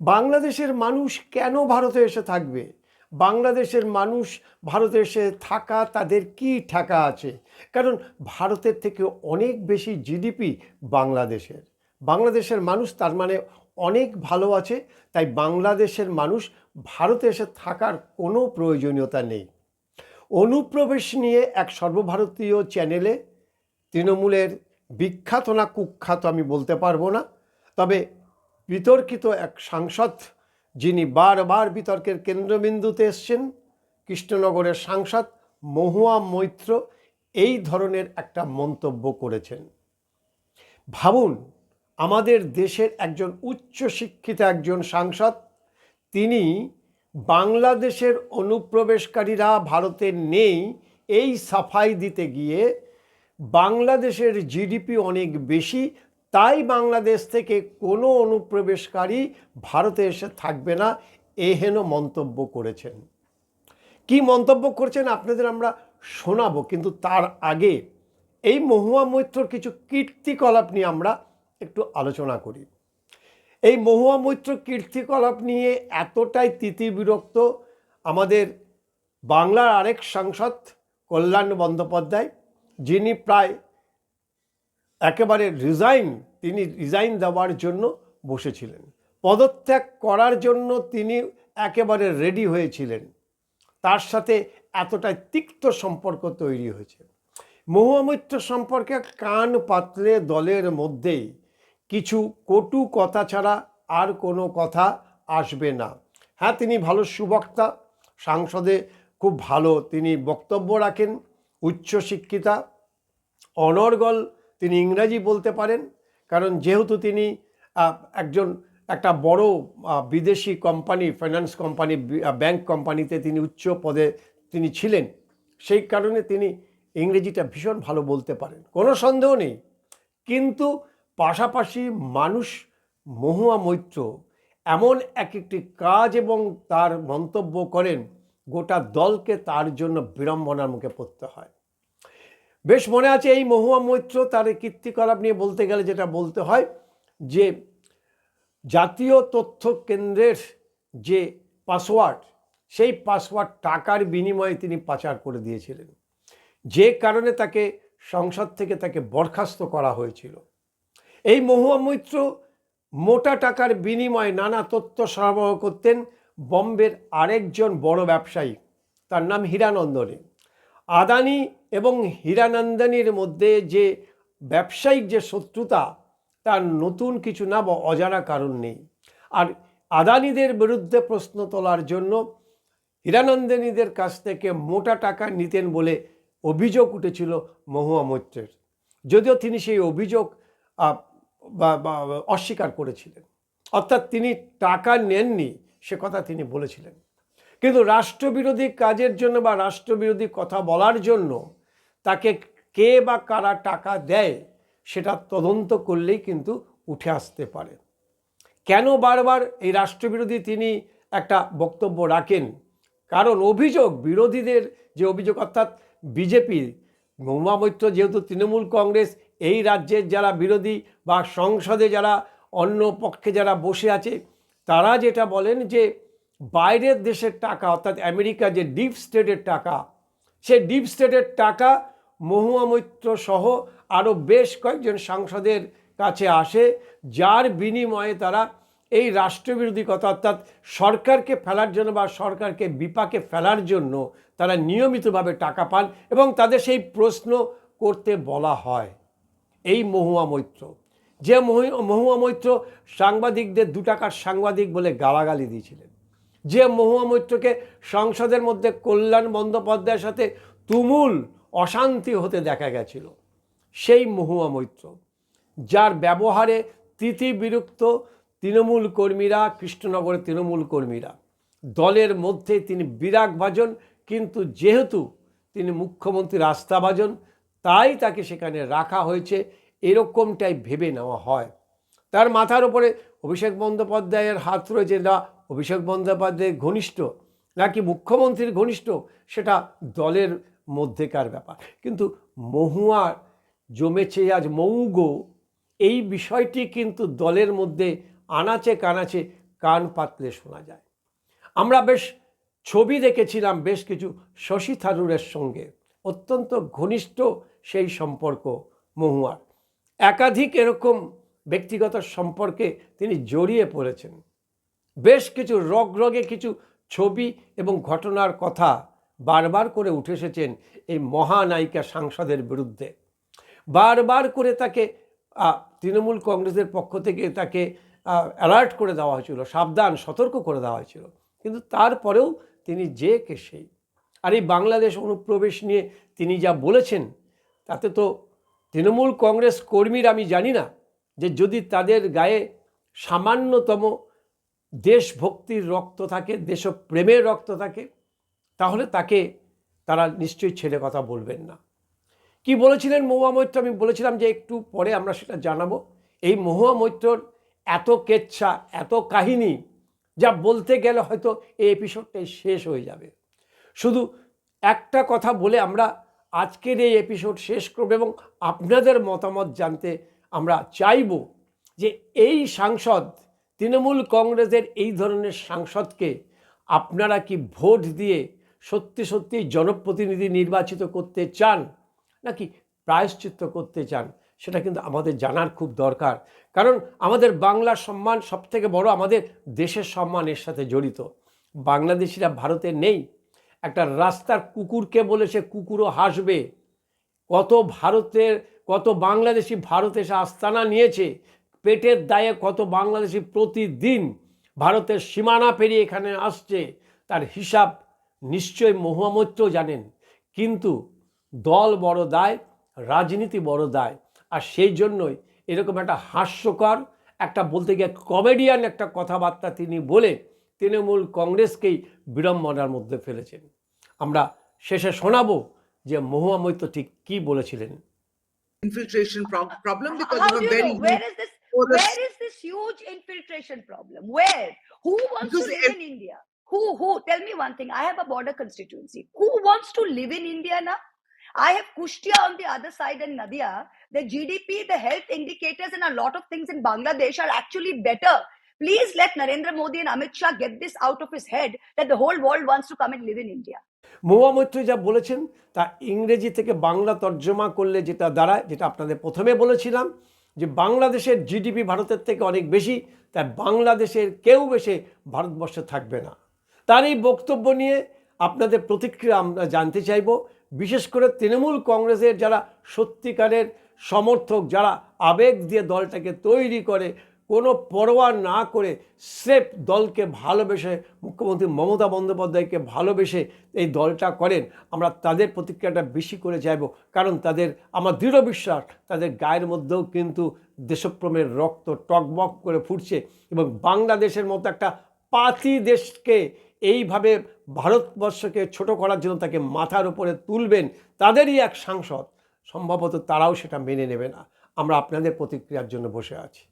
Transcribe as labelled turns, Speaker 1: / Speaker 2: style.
Speaker 1: বাংলাদেশের মানুষ কেন ভারতে এসে থাকবে? বাংলাদেশের মানুষ ভারতে এসে থাকা, তাদের কি ঠেকা আছে? কারণ ভারতের থেকে অনেক বেশি জিডিপি বাংলাদেশের। বাংলাদেশের মানুষ তার মানে অনেক ভালো আছে, তাই বাংলাদেশের মানুষ ভারতে এসে থাকার কোনো প্রয়োজনীয়তা নেই। অনুপ্রবেশ নিয়ে এক সর্বভারতীয় চ্যানেলে তৃণমূলের বিখ্যাত না কুখ্যাত আমি বলতে পারব না, তবে বিতর্কিত এক সাংসদ, যিনি বারবার বিতর্কের কেন্দ্রবিন্দুতে এসছেন, কৃষ্ণনগরের সাংসদ মহুয়া মৈত্র এই ধরনের একটা মন্তব্য করেছেন। ভাবুন, আমাদের দেশের একজন উচ্চ শিক্ষিত একজন সাংসদ, তিনি বাংলাদেশের অনুপ্রবেশকারীরা ভারতে নেই এই সাফাই দিতে গিয়ে বাংলাদেশের জিডিপি অনেক বেশি তাই বাংলাদেশ থেকে কোনো অনুপ্রবেশকারী ভারতে এসে থাকবে না এহেন মন্তব্য করেছেন। কি মন্তব্য করছেন আপনাদের আমরা শোনাবো, কিন্তু তার আগে এই মহুয়া মৈত্রর কিছু কীর্তিকলাপ নিয়ে আমরা একটু আলোচনা করি। এই মহুয়া মৈত্র কীর্তিকলাপ নিয়ে এতটাই তিতিবিরক্ত আমাদের বাংলার আরেক সাংসদ কল্যাণ বন্দ্যোপাধ্যায়, যিনি প্রায় একেবারে রিজাইন তিনি রিজাইন দেওয়ার জন্য বসেছিলেন। পদত্যাগ করার জন্য তিনি একেবারে রেডি হয়েছিলেন। তার সাথে এতটাই তিক্ত সম্পর্ক তৈরি হয়েছে। মহুয়ামৈত্র সম্পর্কে কান পাতলে দলের মধ্যেই কিছু কটু কথা ছাড়া আর কোনো কথা আসবে না। হ্যাঁ তিনি ভালো সুবক্তা, সাংসদে খুব ভালো তিনি বক্তব্য রাখেন, উচ্চশিক্ষিতা, অনর্গল তিনি ইংরাজি বলতে পারেন কারণ যেহেতু তিনি একজন, একটা বড় বিদেশি কোম্পানি ফাইন্যান্স কোম্পানি ব্যাংক কোম্পানিতে তিনি উচ্চ পদে তিনি ছিলেন, সেই কারণে তিনি ইংরেজিটা ভীষণ ভালো বলতে পারেন। কোনো সন্দেহ নেই। কিন্তু পাশাপাশি মানুষ মহুয়া মৈত্র এমন এক একটি কাজ এবং তার মন্তব্য করেন, গোটা দলকে তার জন্য বিড়ম্বনার মুখে পড়তে হয়। বেশ মনে আছে এই মহুয়া মৈত্র তার কীর্তিকলাপ নিয়ে বলতে গেলে যেটা বলতে হয় যে জাতীয় তথ্য কেন্দ্রের যে পাসওয়ার্ড, সেই পাসওয়ার্ড টাকার বিনিময়ে তিনি পাচার করে দিয়েছিলেন। যে কারণে তাকে সংসদ থেকে তাকে বরখাস্ত করা হয়েছিল। এই মহুয়া মৈত্র মোটা টাকার বিনিময়ে নানা তথ্য সরবরাহ করতেন বম্বের আরেকজন বড় ব্যবসায়ী, তার নাম হীরানন্দনী। আদানি এবং হীরানন্দানির মধ্যে যে ব্যবসায়িক যে শত্রুতা, তার নতুন কিছু না বা অজানা কারণ নেই। আর আদানিদের বিরুদ্ধে প্রশ্ন তোলার জন্য হীরানন্দিনীদের কাছ থেকে মোটা টাকা নিতেন বলে অভিযোগ উঠেছিল মহুয়া মৈত্রের। যদিও তিনি সেই অভিযোগ অস্বীকার করেছিলেন। অর্থাৎ তিনি টাকা নেননি, সে কথা তিনি বলেছিলেন। কিন্তু রাষ্ট্রবিরোধী কাজের জন্য বা রাষ্ট্রবিরোধী কথা বলার জন্য তাকে কে বা কারা টাকা দেয় সেটা তদন্ত করলেই কিন্তু উঠে আসতে পারে। কেন বারবার এই রাষ্ট্রবিরোধী তিনি একটা বক্তব্য রাখেন? কারণ অভিযোগ, বিরোধীদের যে অভিযোগ, অর্থাৎ বিজেপি মহুয়া মৈত্র যেহেতু তৃণমূল কংগ্রেস, এই রাজ্যের যারা বিরোধী বা সংসদে যারা অন্য পক্ষে যারা বসে আছে, তারা যেটা বলেন যে বাইরের দেশের টাকা, অর্থাৎ আমেরিকা যে ডিপ স্টেটের টাকা সে ডিপ স্টেটের টাকা, মহুয়া মৈত্র সহ আরও বেশ কয়েকজন সাংসদের কাছে আসে, যার বিনিময়ে তারা এই রাষ্ট্রবিরোধী কথা অর্থাৎ সরকারকে ফেলার জন্য বা সরকারকে বিপাকে ফেলার জন্য তারা নিয়মিতভাবে টাকা পান এবং তাদের সেই প্রশ্ন করতে বলা হয়, এই মহুয়া মৈত্র। যে মহি- মহুয়া মৈত্র সাংবাদিকদের দু টাকার সাংবাদিক বলে গালাগালি দিয়েছিলেন। যে মহুয়া মৈত্রকে সংসদের মধ্যে কল্যাণ বন্দ্যোপাধ্যায়ের সাথে তুমুল অশান্তি হতে দেখা গেছিল, সেই মহুয়া মৈত্র যার ব্যবহারে তিথি বিরক্ত তৃণমূল কর্মীরা কৃষ্ণনগরের তৃণমূল কর্মীরা, দলের মধ্যে তিনি বিরাগ ভাজন, কিন্তু যেহেতু তিনি মুখ্যমন্ত্রীর আস্থাভাজন তাই তাকে সেখানে রাখা হয়েছে, এরকমটাই ভেবে নেওয়া হয়। তার মাথার উপরে অভিষেক বন্দ্যোপাধ্যায়ের হাত রয়েছে অভিষেক বন্দ্যোপাধ্যায়ের ঘনিষ্ঠ নাকি মুখ্যমন্ত্রীর ঘনিষ্ঠ, সেটা দলের মধ্যেকার ব্যাপার। কিন্তু মহুয়ার জমেছে, আজ মৌগ, এই বিষয়টি কিন্তু দলের মধ্যে আনাচে কানাচে কান পাতলে শোনা যায়। আমরা বেশ ছবি দেখেছিলাম বেশ কিছু শশী থারুরের সঙ্গে, অত্যন্ত ঘনিষ্ঠ সেই সম্পর্ক মহুয়ার। একাধিক এরকম ব্যক্তিগত সম্পর্কে তিনি জড়িয়ে পড়েছেন। বেশ কিছু রগরগে কিছু ছবি এবং ঘটনার কথা বারবার করে উঠে এসেছেন এই মহানায়িকা সাংসদের বিরুদ্ধে। বারবার করে তাকে তৃণমূল কংগ্রেসের পক্ষ থেকে তাকে অ্যালার্ট করে দেওয়া হয়েছিল, সাবধান, সতর্ক করে দেওয়া হয়েছিল। কিন্তু তারপরেও তিনি যে কে সেই। আর এই বাংলাদেশ অনুপ্রবেশ নিয়ে তিনি যা বলেছেন, তাতে তো তৃণমূল কংগ্রেস কর্মীর আমি জানি না যে যদি তাদের গায়ে সামান্যতম দেশভক্তির রক্ত থাকে, দেশপ্রেমের রক্ত থাকে, তাহলে তাকে তারা নিশ্চয়ই ছেড়ে কথা বলবেন না। কি বলেছিলেন মহুয়া মৈত্র? আমি বলেছিলাম যে একটু পরে আমরা সেটা জানাব। এই মহুয়া মৈত্রর এত কেচ্ছা, এত কাহিনী, যা বলতে গেলে হয়তো এই এপিসোডটাই শেষ হয়ে যাবে। শুধু একটা কথা বলে আমরা আজকের এই এপিসোড শেষ করব এবং আপনাদের মতামত জানতে আমরা চাইব যে এই সাংসদ তৃণমূল কংগ্রেসের এই ধরনের সাংসদকে আপনারা কি ভোট দিয়ে সত্যি সত্যি জনপ্রতিনিধি নির্বাচিত করতে চান নাকি প্রায়শ্চিত্ত করতে চান? সেটা কিন্তু আমাদের জানার খুব দরকার। কারণ আমাদের বাংলার সম্মান সবথেকে বড় আমাদের দেশের সম্মানের সাথে জড়িত। বাংলাদেশিরা ভারতে নেই। একটা রাস্তার কুকুরকে বলে সে কুকুরও হাসবে। কত ভারতের, কত বাংলাদেশি ভারতে এসে আস্তানা নিয়েছে পেটের দায়ে কত বাংলাদেশি প্রতিদিন ভারতের সীমানা পেরিয়ে এখানে আসছে তার হিসাব নিশ্চয় মহুয়ামৈত্র জানেন। কিন্তু দল বড় দায় রাজনীতি বড় দায় আর সেই জন্যই এরকম একটা হাস্যকর একটা বলতে গিয়ে কমেডিয়ান একটা কথাবার্তা তিনি বলে তৃণমূল কংগ্রেসকেই বিড়ম্বনার মধ্যে ফেলেছেন। আমরা শেষে শোনাবো যে মহুয়া মৈত্র ঠিক কী বলেছিলেন।
Speaker 2: Infiltration pro- problem because
Speaker 3: How
Speaker 2: of a very
Speaker 3: know? Where is this? Where is this huge infiltration problem? Where? Who wants
Speaker 2: Because
Speaker 3: to live in India? Who? Who? Tell me one thing. I have a border constituency. Who wants to live in India now? I have Kushtia on the other side and Nadia. The GDP, the health indicators, and a lot of things in Bangladesh are actually better. Please let Narendra Modi and Amit Shah get this out of his head that the whole world wants to come and live in India.
Speaker 1: Mahua Moitra যা বলেছেন তা ইংরেজি থেকে বাংলা তর্জমা করলে যেটা দাঁড়ায় যেটা আপনাদের প্রথমে বলেছিলাম যে বাংলাদেশের জিডিপি ভারতের থেকে অনেক বেশি, তাই বাংলাদেশের কেউ বেশি ভারতবর্ষে থাকবে না। তার এই বক্তব্য নিয়ে আপনাদের প্রতিক্রিয়া আমরা জানতে চাইব। বিশেষ করে তৃণমূল কংগ্রেসের যারা সত্যিকারের সমর্থক, যারা আবেগ দিয়ে দলটাকে তৈরি করে কোনো পরোয়া না করে স্রেফ দলকে ভালোবেসে মুখ্যমন্ত্রী মমতা বন্দ্যোপাধ্যায়কে ভালোবেসে এই দলটা করেন, আমরা তাদের প্রতিক্রিয়াটা বেশি করে চাইব। কারণ তাদের, আমার দৃঢ় বিশ্বাস, তাদের গায়ের মধ্যেও কিন্তু দেশপ্রেমের রক্ত টকবক করে ফুটছে এবং বাংলাদেশের মতো একটা পাতি দেশকে এইভাবে ভারতবর্ষকে ছোট করার জন্য তাকে মাথার উপরে তুলবেন, তাদেরই এক সাংসদ, সম্ভবত তারাও সেটা মেনে নেবে না। আমরা আপনাদের প্রতিক্রিয়ার জন্য বসে আছি।